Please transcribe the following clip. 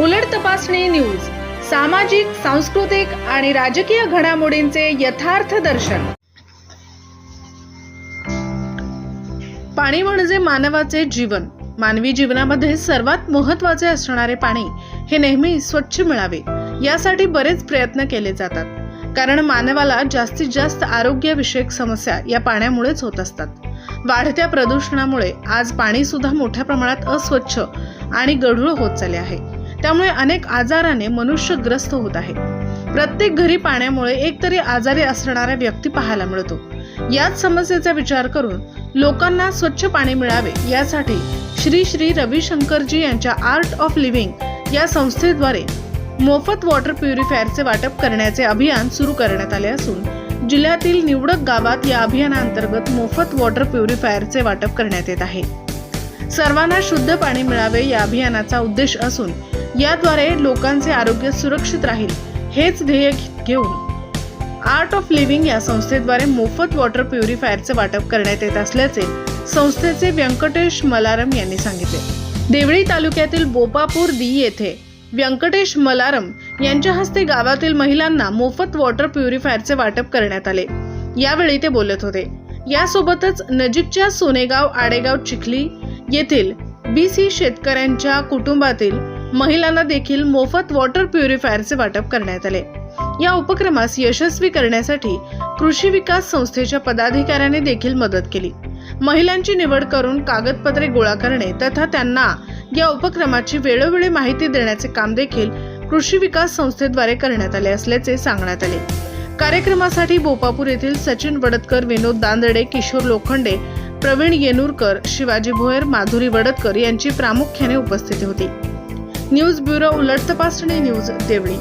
उलट तपासणी न्यूज सामाजिक सांस्कृतिक आणि राजकीय घडामोडींचे यथार्थ दर्शन. पाणी म्हणजे मानवाचे जीवन. मानवी जीवनामध्ये सर्वात महत्त्वाचे असणारे पाणी हे नेहमी स्वच्छ मिळावे. यासाठी बरेच प्रयत्न केले जातात. कारण मानवाला जास्तीत जास्त आरोग्यविषयक समस्या या पाण्यामुळेच होत असतात. वाढत्या प्रदूषणामुळे आज पाणी सुद्धा मोठ्या प्रमाणात अस्वच्छ आणि गढूळ होत चालले आहे. त्यामुळे अनेक आजाराने मनुष्य ग्रस्त होत आहे. प्रत्येक घरी पाण्यामुळे एकतरी आजारी असणारा व्यक्ती पाहायला मिळतो. याच समस्येचा विचार करून लोकांना स्वच्छ पाणी मिळावे यासाठी श्री श्री रविशंकरजी यांच्या आर्ट ऑफ लिव्हिंग या संस्थेद्वारे मोफत वॉटर प्युरिफायरचे वाटप करण्याचे अभियान सुरू करण्यात आले असून जिल्ह्यातील निवडक गावात या अभियानाअंतर्गत मोफत वॉटर प्युरिफायरचे वाटप करण्यात येत आहे. सर्वांना शुद्ध पाणी मिळावे या अभियानाचा उद्देश असून याद्वारे लोकांचे आरोग्य सुरक्षित राहील हेच ध्येय घेऊन आर्ट ऑफ लिव्हिंग या संस्थेद्वारे मोफत वॉटर प्युरिफायरचे वाटप करण्यात येत असल्याचे संस्थेचे व्यंकटेश मलारम यांनी सांगितले. देवळी तालुक्यातील बोपापूर दी येथे व्यंकटेश मलारम यांच्या हस्ते गावातील महिलांना मोफत वॉटर प्युरिफायरचे वाटप करण्यात आले. यावेळी ते बोलत होते. यासोबतच नजीकच्या सोनेगाव आडेगाव चिखली येथील बी सी शेतकऱ्यांच्या कुटुंबातील महिलांना देखील मोफत वॉटर प्युरिफायरचे वाटप करण्यात आले. या उपक्रमास यशस्वी करण्यासाठी कृषी विकास संस्थेच्या पदाधिकाऱ्याने देखील मदत केली. महिलांची निवड करून कागदपत्रे गोळा करणे तथा त्यांना या उपक्रमाची वेळोवेळी माहिती देण्याचे काम देखील कृषी विकास संस्थेद्वारे करण्यात आले असल्याचे सांगण्यात आले. कार्यक्रमासाठी बोपापूर येथील सचिन वडतकर विनोद दांदडे किशोर लोखंडे प्रवीण येनूरकर शिवाजी भोयर माधुरी वडतकर यांची प्रामुख्याने उपस्थिती होती. न्यूज ब्युरो उलट तपासणी न्यूज देवळी.